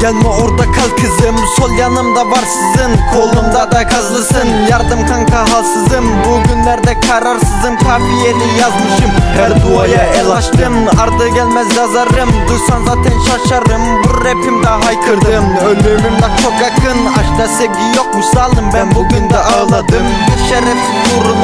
Gelme orada kal kızım. Sol yanımda var sizin Kolumda da kazlısın Yardım kanka halsızım. Bugünlerde kararsızım. Kafiyeli yazmışım. Her duaya el açtım. Ardı gelmez yazarım. Duysan zaten şaşarım. Bu rapimde haykırdım. Ölümüm de çok yakın. Aşkta sevgi yokmuş zalim. Ben bugün de ağladım. Bir şerefsiz uğruna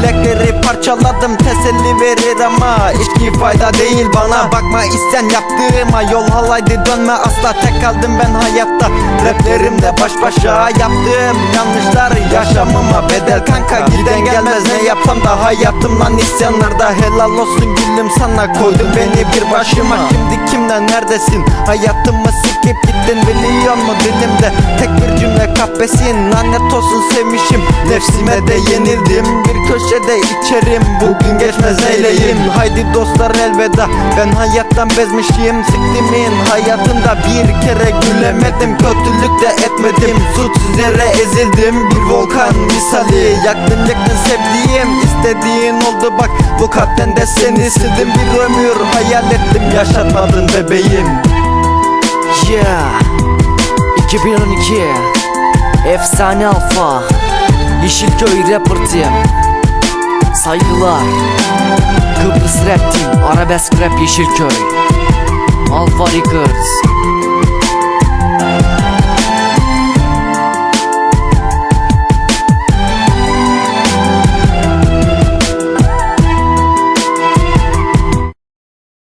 Bilekleri parçaladım Teselli verir ama içki fayda değil bana. Bakma isten yaptığıma Yol halaydı dönme asla. Tek kaldım ben hayatta Raplerimde baş başa yaptığım yanlışlar. Yaşamıma bedel kanka Giden gelmez. Ne yapsam da hayatımdan isyanlarda Helal olsun gülüm sana. Koydun beni bir başıma Şimdi kimden neredesin? Hayatımı sikip gittin biliyor mu dilimde kahpesin Lanet olsun sevmişim. Nefsime de yenildim. Bir köşede içerim. Bugün geçmez neyleyim? Haydi dostlar elveda. Ben hayattan bezmişim. Siktimin hayatında bir kere gülemedim. Kötülük de etmedim. Suçsuz yere ezildim. Bir volkan misali. Yaktın yaktın sevdiğim. İstediğin oldu bak. Bu kalpten de seni sildim. Bir ömür hayal ettim. Yaşatmadın bebeğim. Yeah. 2012 Efsane Alfa. Yeşilköy Rapper Team. Saygılar. Kıbrıs Rap Team. Arabesk Rap Yeşilköy. Alfa Records